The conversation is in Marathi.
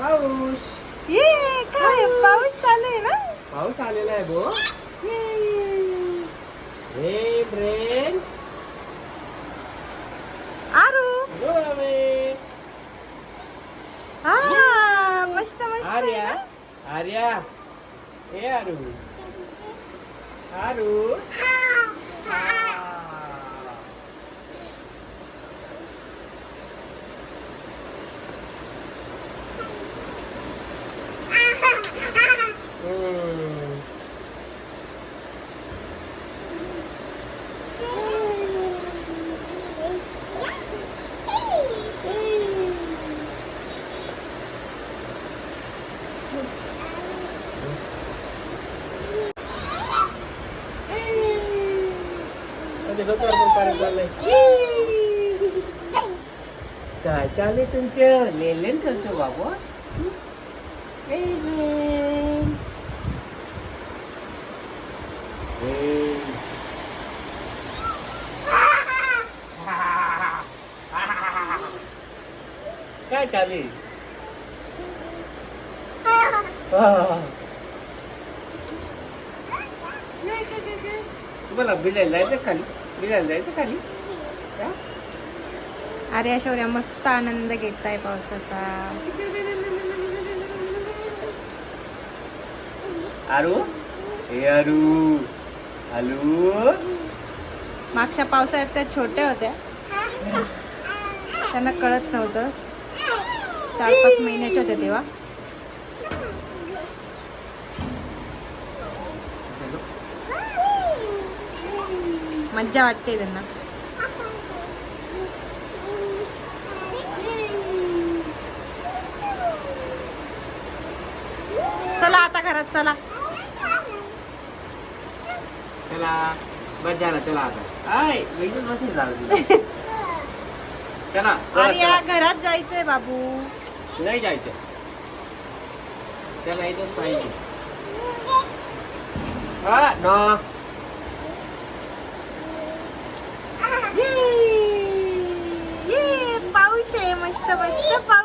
पाऊस ये काय पाऊस चालू आहे ना पाऊस आलेला आहे गो रेन रेन आरू गो अवे हा मस्त मस्त आहे आर्या ना? आर्या ए आरू आरू म्हणजे डोक्यावर पण पाणी चाललंय काय चाललंय तुमचं लेन करतो बाबू काय चालू आहे? हा. तुम्हाला बिलायला जायचं खाली जायचं खाली. हा? अरे शौर्या मस्त आनंद घेताय पावसाचा. आरू? ए आरू. आलू? मागच्या पावसाळ्यात त्या छोट्या होत्या. त्यांना कळत नव्हतं. चार पाच महिन्याच्या होत्या तेव्हा. मज्जा वाटते त्यांना. चला आता घरात चला. चला. बस झाला चला आता. आय झालं. चला अरे या. घरात जायचंय बाबू. नाही जायचं त्याला इथंच पाहिजे. हा न. Давай, вставай.